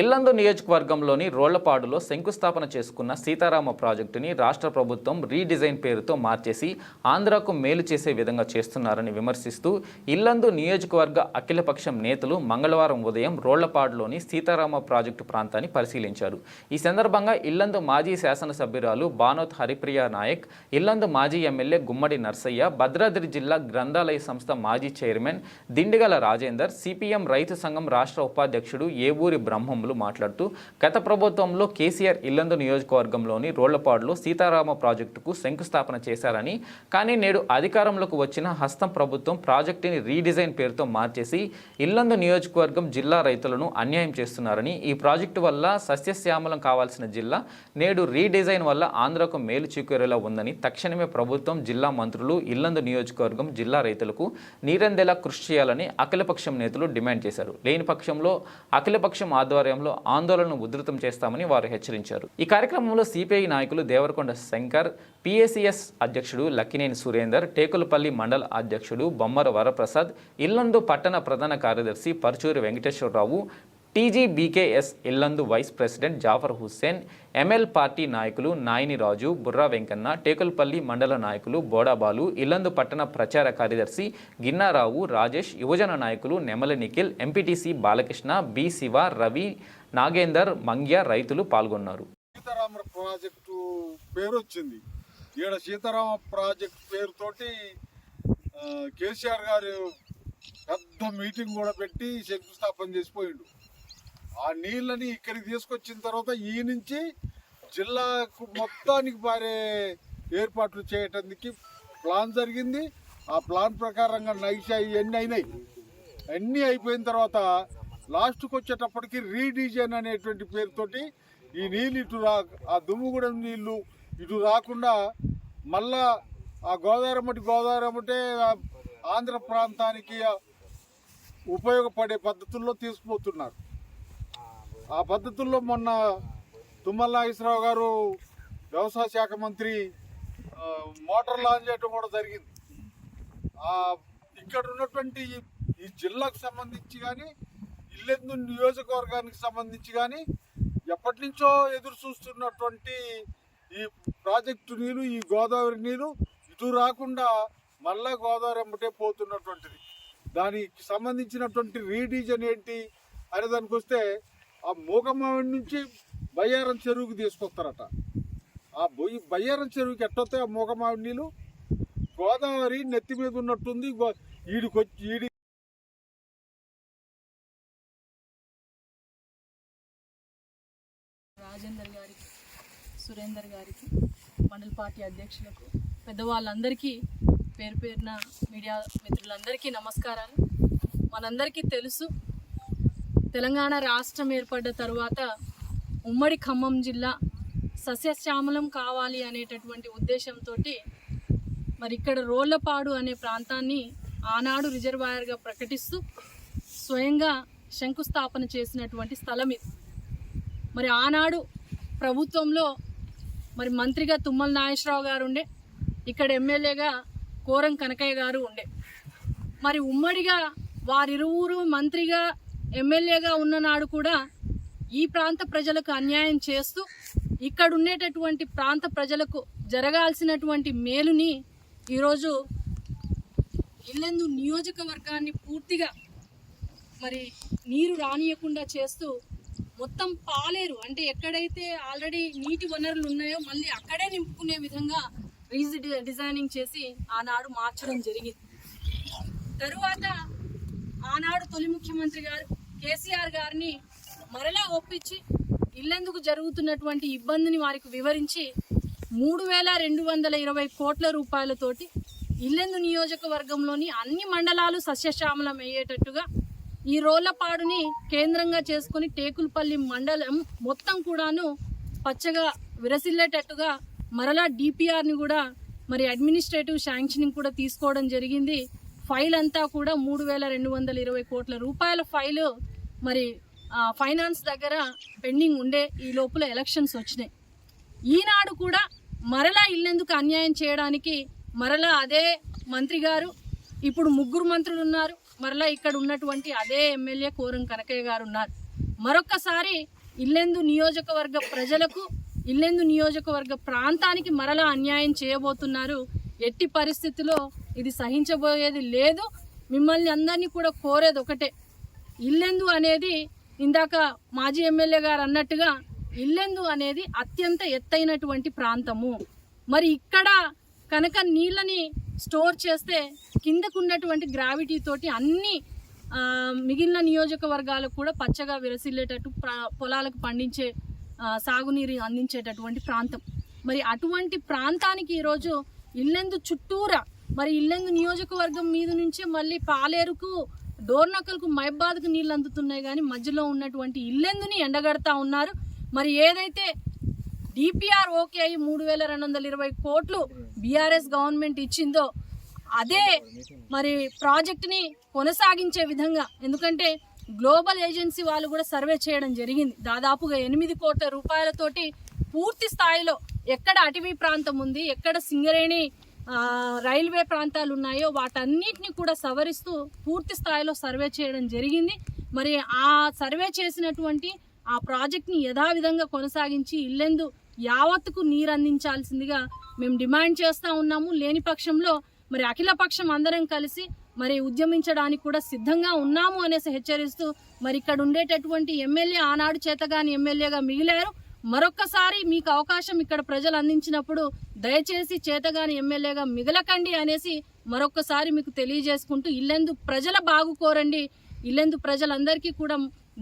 ఇల్లందు నియోజకవర్గంలోని రోళ్ళపాడులో శంకుస్థాపన చేసుకున్న సీతారామ ప్రాజెక్టుని రాష్ట్ర ప్రభుత్వం రీడిజైన్ పేరుతో మార్చేసి ఆంధ్రాకు మేలు చేసే విధంగా చేస్తున్నారని విమర్శిస్తూ ఇల్లందు నియోజకవర్గ అఖిలపక్షం నేతలు మంగళవారం ఉదయం రోళ్ళపాడులోని సీతారామ ప్రాజెక్టు ప్రాంతాన్ని పరిశీలించారు. ఈ సందర్భంగా ఇల్లందు మాజీ శాసనసభ్యురాలు బానోత్ హరిప్రియ నాయక్ ఇల్లందు మాజీ ఎమ్మెల్యే గుమ్మడి నర్సయ్య భద్రాద్రి జిల్లా గ్రంథాలయ సంస్థ మాజీ చైర్మన్ దిండిగల రాజేందర్ సిపిఎం రైతు సంఘం రాష్ట్ర ఉపాధ్యక్షుడు ఏవూరి బ్రహ్మం బ్రహ్మంలు మాట్లాడుతూ గత ప్రభుత్వంలో కేసీఆర్ ఇల్లందు నియోజకవర్గంలోని రోళ్ళపాడులో సీతారామ ప్రాజెక్టుకు శంకుస్థాపన చేశారని కానీ నేడు అధికారంలోకి వచ్చిన హస్తం ప్రభుత్వం ప్రాజెక్టుని రీడిజైన్ పేరుతో మార్చేసి ఇల్లందు నియోజకవర్గం జిల్లా రైతులను అన్యాయం చేస్తున్నారని ఈ ప్రాజెక్టు వల్ల సస్యశ్యామలం కావాల్సిన జిల్లా నేడు రీడిజైన్ వల్ల ఆంధ్రకు మేలు చేకూరేలా ఉందని తక్షణమే ప్రభుత్వం జిల్లా మంత్రులు ఇల్లందు నియోజకవర్గం జిల్లా రైతులకు నీరందేలా కృషి చేయాలని అఖిలపక్షం నేతలు డిమాండ్ చేశారు. లేని పక్షంలో అఖిలపక్షం ఆధ్వర్యంలో ఆందోళనను ఉధృతం చేస్తామని వారు హెచ్చరించారు. ఈ కార్యక్రమంలో సిపిఐ నాయకులు దేవరకొండ శంకర్ పిఎసిఎస్ అధ్యక్షుడు లక్కినేని సురేందర్ టేకులపల్లి మండల అధ్యక్షుడు బొమ్మర వరప్రసాద్ ఇల్లందు పట్టణ ప్రధాన కార్యదర్శి Paruchuri Venkateswararao TGBKS Illandu vice president Jafar Hussain ML party నాయకులు నాయిని రాజు బుర్రా వెంకన్న టేకుల్పల్లి మండల నాయకులు బోడాబాలు ఇల్లందు పట్టణ ప్రచార కార్యదర్శి గిన్నారావు రాజేష్ యువజన నాయకులు నెమల నిఖిల్ ఎంపీటీసీ బాలకృష్ణ బి శివ రవి నాగేందర్ మంగ్య రైతులు పాల్గొన్నారు. సీతారామ ప్రాజెక్టు పేరు వచ్చింది ఈడ సీతారామ ప్రాజెక్టు పేరుతోటి కేసీఆర్ గారు పెద్ద మీటింగ్ కూడా పెట్టి శంకుస్థాపన చేసిపోయిండు. ఆ నీళ్ళని ఇక్కడికి తీసుకొచ్చిన తర్వాత ఈ నుంచి జిల్లాకు మొత్తానికి పారే ఏర్పాట్లు చేయటానికి ప్లాన్ జరిగింది. ఆ ప్లాన్ ప్రకారంగా నైషా ఇవన్నీ అయినాయి? అన్నీ అయిపోయిన తర్వాత లాస్ట్కి వచ్చేటప్పటికి రీడిజైన్ అనేటువంటి పేరుతోటి ఈ నీళ్ళు ఇటు రా ఆ దుమ్ముగూడెం నీళ్ళు ఇటు రాకుండా మళ్ళా ఆ గోదావరి మట్టి గోదావరి ఆంధ్ర ప్రాంతానికి ఉపయోగపడే పద్ధతుల్లో తీసుకుపోతున్నారు. ఆ పద్ధతుల్లో మొన్న తుమ్మల నాగేశ్వరరావు గారు వ్యవసాయ శాఖ మంత్రి మోటార్ లాంచ్ చేయడం కూడా జరిగింది. ఇక్కడ ఉన్నటువంటి ఈ- జిల్లాకు సంబంధించి కానీ ఇల్లెందు నియోజకవర్గానికి సంబంధించి కానీ ఎప్పటి నుంచో ఎదురు చూస్తున్నటువంటి ఈ ప్రాజెక్టు నీరు ఈ గోదావరి నీరు ఇటు రాకుండా మళ్ళా గోదావరి అమ్మటే పోతున్నటువంటిది. దానికి సంబంధించినటువంటి రీడిజన్ ఏంటి అనే దానికి వస్తే ఆ మూగమావిడి నుంచి బయ్యారం చెరువుకి తీసుకొస్తారట. ఆ బొయ్యి బయ్యారం చెరువుకి ఎట్టొస్తాయి ఆ మూగమావిడి నీళ్ళు? గోదావరి నెత్తి మీద ఉన్నట్టుంది గో ఈడికొచ్చి ఈడి రాజేందర్ గారికి సురేందర్ గారికి మండల పార్టీ అధ్యక్షులకు పెద్దవాళ్ళందరికీ పేరు పేరున మీడియా మిత్రులందరికీ నమస్కారాలు. మనందరికీ తెలుసు తెలంగాణ రాష్ట్రం ఏర్పడ్డ తరువాత ఉమ్మడి ఖమ్మం జిల్లా సస్యశ్యామలం కావాలి అనేటటువంటి ఉద్దేశంతో మరి ఇక్కడ రోళ్ళపాడు అనే ప్రాంతాన్ని ఆనాడు రిజర్వాయర్గా ప్రకటిస్తూ స్వయంగా శంకుస్థాపన చేసినటువంటి స్థలం ఇది. మరి ఆనాడు ప్రభుత్వంలో మరి మంత్రిగా తుమ్మల నాగేశ్వరరావు గారు ఉండే ఇక్కడ ఎమ్మెల్యేగా కోరం కనకయ్య గారు ఉండే. మరి ఉమ్మడిగా వారిరువురు మంత్రిగా ఎమ్మెల్యేగా ఉన్ననాడు కూడా ఈ ప్రాంత ప్రజలకు అన్యాయం చేస్తూ ఇక్కడ ఉండేటటువంటి ప్రాంత ప్రజలకు జరగాల్సినటువంటి మేలుని ఈరోజు ఇల్లెందు నియోజకవర్గాన్ని పూర్తిగా మరి నీరు రానియకుండా చేస్తూ మొత్తం పాలేరు అంటే ఎక్కడైతే ఆల్రెడీ నీటి వనరులు ఉన్నాయో మళ్ళీ అక్కడే నింపుకునే విధంగా రీజ్ డిజైనింగ్ చేసి ఆనాడు మార్చడం జరిగింది. తరువాత ఆనాడు తొలి ముఖ్యమంత్రి గారు కేసీఆర్ గారిని మరలా ఒప్పించి ఇల్లెందుకు జరుగుతున్నటువంటి ఇబ్బందిని వారికి వివరించి మూడు వేల రెండు వందల ఇరవై కోట్ల రూపాయలతోటి ఇల్లెందు నియోజకవర్గంలోని అన్ని మండలాలు సస్యశ్యామలం అయ్యేటట్టుగా ఈ రోళ్ళపాడుని కేంద్రంగా చేసుకుని టేకులపల్లి మండలం మొత్తం కూడాను పచ్చగా విరసిల్లేటట్టుగా మరలా డిపిఆర్ని కూడా మరి అడ్మినిస్ట్రేటివ్ శాంక్షనింగ్ కూడా తీసుకోవడం జరిగింది. ఫైల్ అంతా కూడా మూడు వేల రెండు వందల ఇరవై కోట్ల రూపాయల ఫైలు. మరి ఫైనాన్స్ దగ్గర పెండింగ్ ఉండే ఈ లోపల ఎలక్షన్స్ వచ్చినాయి. ఈనాడు కూడా మరలా ఇల్లెందుకు అన్యాయం చేయడానికి మరలా అదే మంత్రి గారు ఇప్పుడు ముగ్గురు మంత్రులు ఉన్నారు. మరలా ఇక్కడ ఉన్నటువంటి అదే ఎమ్మెల్యే కోరం కనకయ్య గారు ఉన్నారు. మరొక్కసారి ఇల్లెందు నియోజకవర్గ ప్రజలకు ఇల్లెందు నియోజకవర్గ ప్రాంతానికి మరలా అన్యాయం చేయబోతున్నారు. ఎట్టి పరిస్థితిలో ఇది సహించబోయేది లేదు. మిమ్మల్ని అందరినీ కూడా కోరేది ఒకటే. ఇల్లెందు అనేది ఇందాక మాజీ ఎమ్మెల్యే గారు అన్నట్టుగా ఇల్లెందు అనేది అత్యంత ఎత్తైనటువంటి ప్రాంతము. మరి ఇక్కడ కనుక నీళ్ళని స్టోర్ చేస్తే కిందకున్నటువంటి గ్రావిటీ తోటి అన్ని మిగిలిన నియోజకవర్గాలకు కూడా పచ్చగా విరసిల్లేటట్టు పొలాలకు పండించే సాగునీరు అందించేటటువంటి ప్రాంతం. మరి అటువంటి ప్రాంతానికి ఈరోజు ఇల్లెందు చుట్టూరా మరి ఇల్లెందు నియోజకవర్గం మీద నుంచే మళ్ళీ పాలేరుకు డోర్నకల్కు మైబాద్కు నీళ్ళు అందుతున్నాయి కానీ మధ్యలో ఉన్నటువంటి ఇల్లెందుని ఎండగడతా ఉన్నారు. మరి ఏదైతే డిపిఆర్ ఓకే అయ్యి మూడు వేల రెండు వందల ఇరవై కోట్లు బీఆర్ఎస్ గవర్నమెంట్ ఇచ్చిందో అదే మరి ప్రాజెక్ట్ని కొనసాగించే విధంగా ఎందుకంటే గ్లోబల్ ఏజెన్సీ వాళ్ళు కూడా సర్వే చేయడం జరిగింది. దాదాపుగా ఎనిమిది కోట్ల రూపాయలతోటి పూర్తి స్థాయిలో ఎక్కడ అటవీ ప్రాంతం ఉంది ఎక్కడ సింగరేణి రైల్వే ప్రాంతాలు ఉన్నాయో వాటన్నిటిని కూడా సవరిస్తూ పూర్తి స్థాయిలో సర్వే చేయడం జరిగింది. మరి ఆ సర్వే చేసినటువంటి ఆ ప్రాజెక్ట్ని యథావిధంగా కొనసాగించి ఇల్లెందు యావత్తుకు నీరు అందించాల్సిందిగా మేము డిమాండ్ చేస్తూ ఉన్నాము. లేని పక్షంలో మరి అఖిల పక్షం అందరం కలిసి మరి ఉద్యమించడానికి కూడా సిద్ధంగా ఉన్నాము అనేసి హెచ్చరిస్తూ మరి ఇక్కడ ఉండేటటువంటి ఎమ్మెల్యే ఆనాడు చేతగాని ఎమ్మెల్యేగా మిగిలారు. మరొక్కసారి మీకు అవకాశం ఇక్కడ ప్రజలు అందించినప్పుడు దయచేసి చేతగాని ఎమ్మెల్యేగా మిగలకండి అనేసి మరొక్కసారి మీకు తెలియజేసుకుంటూ ఇల్లెందు ప్రజల బాగు కోరండి. ఇల్లెందు ప్రజలందరికీ కూడా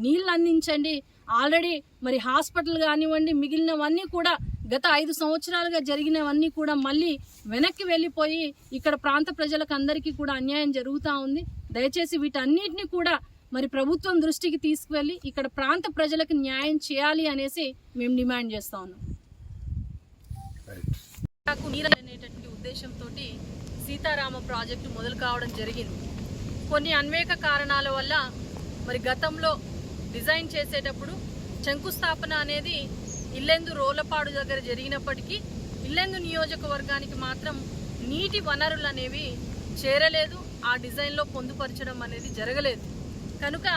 నీళ్ళు అందించండి. ఆల్రెడీ మరి హాస్పిటల్ కానివ్వండి మిగిలినవన్నీ కూడా గత ఐదు సంవత్సరాలుగా జరిగినవన్నీ కూడా మళ్ళీ వెనక్కి వెళ్ళిపోయి ఇక్కడ ప్రాంత ప్రజలకు అందరికీ కూడా అన్యాయం జరుగుతూ ఉంది. దయచేసి వీటన్నిటిని కూడా మరి ప్రభుత్వం దృష్టికి తీసుకువెళ్ళి ఇక్కడ ప్రాంత ప్రజలకు న్యాయం చేయాలి అనేసి మేము డిమాండ్ చేస్తా ఉన్నాం. నాకు నీరు అనేటటువంటి ఉద్దేశంతో సీతారామ ప్రాజెక్టు మొదలు కావడం జరిగింది. కొన్ని అన్వేక కారణాల వల్ల మరి గతంలో డిజైన్ చేసేటప్పుడు శంకుస్థాపన అనేది ఇల్లెందు రోలపాడు దగ్గర జరిగినప్పటికీ ఇల్లెందు నియోజకవర్గానికి మాత్రం నీటి వనరులు అనేవి చేరలేదు ఆ డిజైన్లో పొందుపరచడం అనేది జరగలేదు. కనుక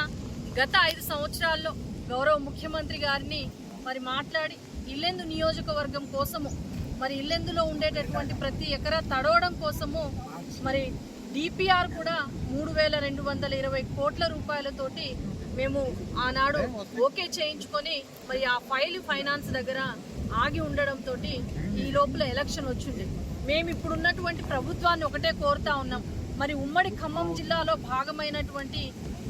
గత ఐదు సంవత్సరాల్లో గౌరవ ముఖ్యమంత్రి గారిని మరి మాట్లాడి ఇల్లెందు నియోజకవర్గం కోసము మరి ఇల్లెందులో ఉండేటటువంటి ప్రతి ఎకరా తడవడం కోసము మరి డిపిఆర్ కూడా మూడు వేల రెండు వందల ఇరవై కోట్ల రూపాయలతోటి మేము ఆనాడు ఓకే చేయించుకొని మరి ఆ ఫైల్ ఫైనాన్స్ దగ్గర ఆగి ఉండడంతో ఈ లోపల ఎలక్షన్ వచ్చింది. మేము ఇప్పుడున్నటువంటి ప్రభుత్వాన్ని ఒకటే కోరుతా ఉన్నాం. మరి ఉమ్మడి ఖమ్మం జిల్లాలో భాగమైనటువంటి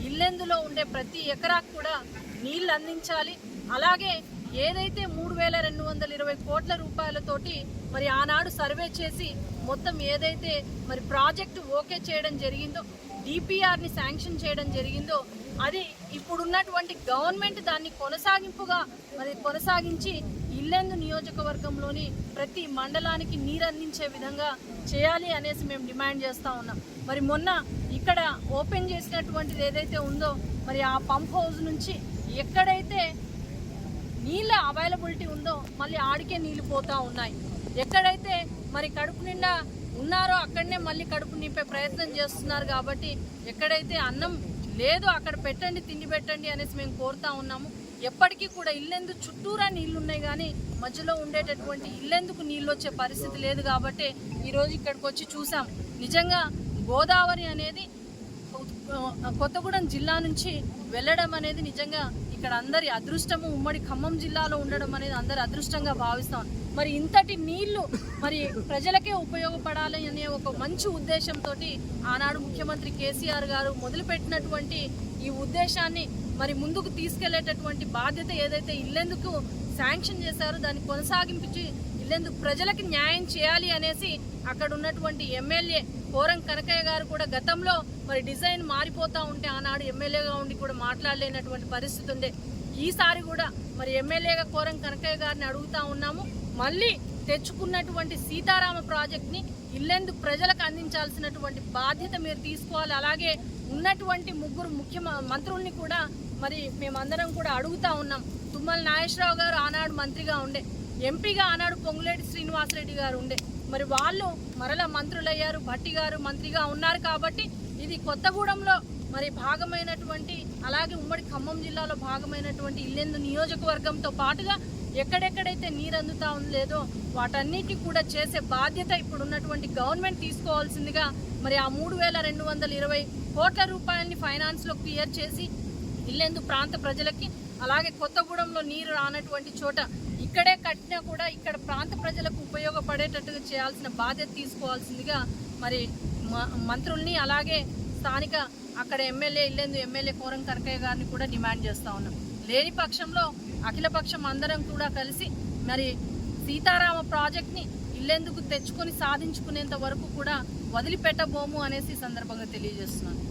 ఇల్లెందులో ఉండే ప్రతి ఎకరాకు కూడా నీళ్ళు అందించాలి. అలాగే ఏదైతే మూడు వేల రెండు వందల ఇరవై కోట్ల రూపాయలతోటి మరి ఆనాడు సర్వే చేసి మొత్తం ఏదైతే మరి ప్రాజెక్టు ఓకే చేయడం జరిగిందో డిపిఆర్ని శాంక్షన్ చేయడం జరిగిందో అది ఇప్పుడున్నటువంటి గవర్నమెంట్ దాన్ని కొనసాగింపుగా మరి కొనసాగించి ఇల్లెందు నియోజకవర్గంలోని ప్రతి మండలానికి నీరు అందించే విధంగా చేయాలి అనేసి మేము డిమాండ్ చేస్తూ ఉన్నాం. మరి మొన్న ఇక్కడ ఓపెన్ చేసినటువంటిది ఏదైతే ఉందో మరి ఆ పంప్ హౌస్ నుంచి ఎక్కడైతే నీళ్ళ అవైలబిలిటీ ఉందో మళ్ళీ ఆడికే నీళ్ళు పోతూ ఉన్నాయి. ఎక్కడైతే మరి కడుపు నిండా ఉన్నారో అక్కడనే మళ్ళీ కడుపు నింపే ప్రయత్నం చేస్తున్నారు కాబట్టి ఎక్కడైతే అన్నం లేదో అక్కడ పెట్టండి తిండి పెట్టండి అనేసి మేము కోరుతా ఉన్నాము. ఎప్పటికీ కూడా ఇల్లెందు చుట్టూరా నీళ్ళు ఉన్నాయి కానీ మధ్యలో ఉండేటటువంటి ఇల్లెందుకు నీళ్ళు వచ్చే పరిస్థితి లేదు కాబట్టి ఈరోజు ఇక్కడికి వచ్చి చూసాం. నిజంగా గోదావరి అనేది కొత్తగూడెం జిల్లా నుంచి వెళ్ళడం అనేది నిజంగా ఇక్కడ అందరి అదృష్టము. ఉమ్మడి ఖమ్మం జిల్లాలో ఉండడం అనేది అందరి అదృష్టంగా భావిస్తాం. మరి ఇంతటి నీళ్ళు మరి ప్రజలకే ఉపయోగపడాలి అనే ఒక మంచి ఉద్దేశంతో ఆనాడు ముఖ్యమంత్రి కేసీఆర్ గారు మొదలుపెట్టినటువంటి ఈ ఉద్దేశాన్ని మరి ముందుకు తీసుకెళ్ళేటటువంటి బాధ్యత ఏదైతే ఇల్లెందుకు శాంక్షన్ చేశారో దాన్ని కొనసాగించి ఇల్లెందుకు ప్రజలకి న్యాయం చేయాలి అనేసి అక్కడ ఉన్నటువంటి ఎమ్మెల్యే కోరం కనకయ్య గారు కూడా గతంలో మరి డిజైన్ మారిపోతా ఉంటే ఆనాడు ఎమ్మెల్యేగా ఉండి కూడా మాట్లాడలేనటువంటి పరిస్థితి ఉండే ఈసారి కూడా మరి ఎమ్మెల్యేగా కోరం కనకయ్య గారిని అడుగుతా ఉన్నాము. మళ్ళీ తెచ్చుకున్నటువంటి సీతారామ ప్రాజెక్ట్ని ఇల్లెందుకు ఇల్లెందు ప్రజలకు అందించాల్సినటువంటి బాధ్యత మీరు తీసుకోవాలి. అలాగే ఉన్నటువంటి ముగ్గురు ముఖ్య మంత్రుల్ని కూడా మరి మేమందరం కూడా అడుగుతా ఉన్నాం. తుమ్మల నాగేశ్వరరావు గారు ఆనాడు మంత్రిగా ఉండే ఎంపీగా ఆనాడు పొంగులేటి శ్రీనివాసరెడ్డి గారు ఉండే. మరి వాళ్ళు మరలా మంత్రులయ్యారు భట్టి గారు మంత్రిగా ఉన్నారు కాబట్టి ఇది కొత్తగూడెంలో మరి భాగమైనటువంటి అలాగే ఉమ్మడి ఖమ్మం జిల్లాలో భాగమైనటువంటి ఇల్లెందు నియోజకవర్గంతో పాటుగా ఎక్కడెక్కడైతే నీరు అందుతా లేదో వాటన్నిటి కూడా చేసే బాధ్యత ఇప్పుడు ఉన్నటువంటి గవర్నమెంట్ తీసుకోవాల్సిందిగా మరి ఆ మూడు వేల రెండు వందల ఇరవై కోట్ల రూపాయలని ఫైనాన్స్లో క్లియర్ చేసి ఇల్లెందు ప్రాంత ప్రజలకి అలాగే కొత్తగూడెంలో నీరు రానటువంటి చోట ఇక్కడే కట్టినా కూడా ఇక్కడ ప్రాంత ప్రజలకు ఉపయోగపడేటట్టుగా చేయాల్సిన బాధ్యత తీసుకోవాల్సిందిగా మరి మ- మంత్రుల్ని అలాగే స్థానిక అక్కడ ఎమ్మెల్యే ఇల్లెందు ఎమ్మెల్యే కోరం కరకయ్య గారిని కూడా డిమాండ్ చేస్తూ ఉన్నాం. లేని పక్షంలో అఖిలపక్షం అందరం కూడా కలిసి మరి సీతారామ ప్రాజెక్ట్ని ఇల్లెందుకు తెచ్చుకొని సాధించుకునేంత వరకు కూడా వదిలిపెట్టబోము అనేసి సందర్భంగా తెలియజేస్తున్నాను.